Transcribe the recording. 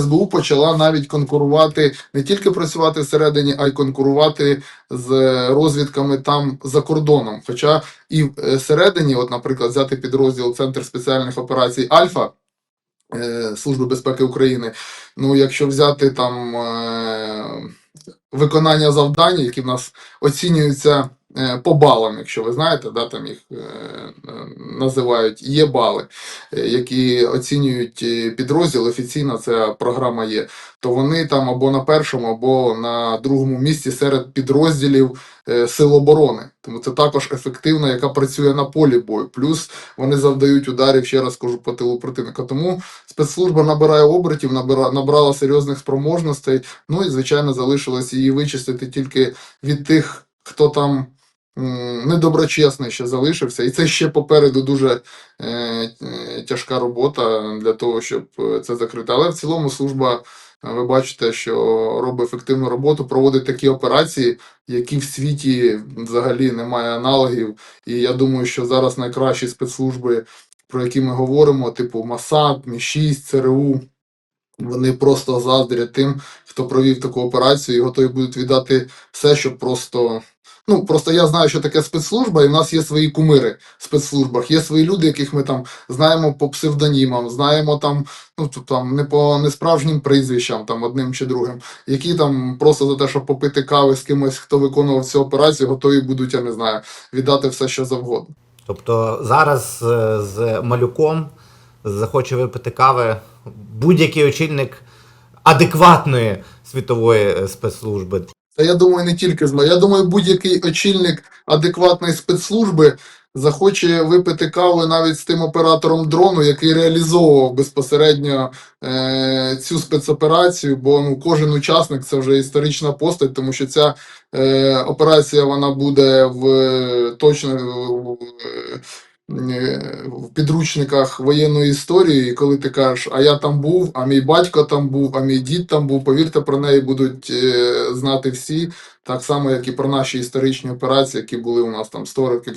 СБУ почала навіть конкурувати не тільки працювати всередині, а й конкурувати з розвідками там за кордоном. Хоча і всередині, от, наприклад, взяти підрозділ Центр спеціальних операцій Альфа. е, Служби безпеки України. Ну, якщо взяти там е, виконання завдань, які в нас оцінюються е, по балам, якщо ви знаєте, да, там їх е, е, називають, є бали, е, які оцінюють е, підрозділ. Офіційно ця програма є. То вони там або на першому, або на другому місці серед підрозділів е, Сил оборони. Тому це також ефективна, яка працює на полі бою. Плюс вони завдають ударів, ще раз кажу, по тилу противника. Тому спецслужба набирає обертів, набира, набрала серйозних спроможностей. Ну і звичайно залишилось її вичистити тільки від тих, хто там недоброчесний ще залишився. І це ще попереду дуже е, е, тяжка робота для того, щоб е, це закрити. Але в цілому служба. е, Ви бачите, що робить ефективну роботу, проводить такі операції, які в світі взагалі немає аналогів. І я думаю, що зараз найкращі спецслужби, про які ми говоримо, типу Масад, Мі-6, ЦРУ, вони просто заздрять тим, хто провів таку операцію, і готові будуть віддати все, щоб просто. Ну, просто я знаю, що таке спецслужба, і в нас є свої кумири в спецслужбах. Є свої люди, яких ми там знаємо по псевдонімам, знаємо там, ну там не по несправжнім прізвищам, там одним чи другим, які там просто за те, щоб попити кави з кимось, хто виконував цю операцію, готові будуть, я не знаю, віддати все, що завгодно. Тобто зараз е, з малюком захоче випити кави будь-який очільник адекватної світової е, спецслужби. Та я думаю, не тільки з ма- Я думаю, будь-який очільник адекватної спецслужби захоче випити каву навіть з тим оператором дрону, який реалізовував безпосередньо е, цю спецоперацію. Бо ну, кожен учасник це вже історична постать, тому що ця е, операція вона буде в точно в, в підручниках воєнної історії. І коли ти кажеш, а я там був, а мій батько там був, а мій дід там був, повірте, про неї будуть е, знати всі, так само, як і про наші історичні операції, які були у нас там 100 років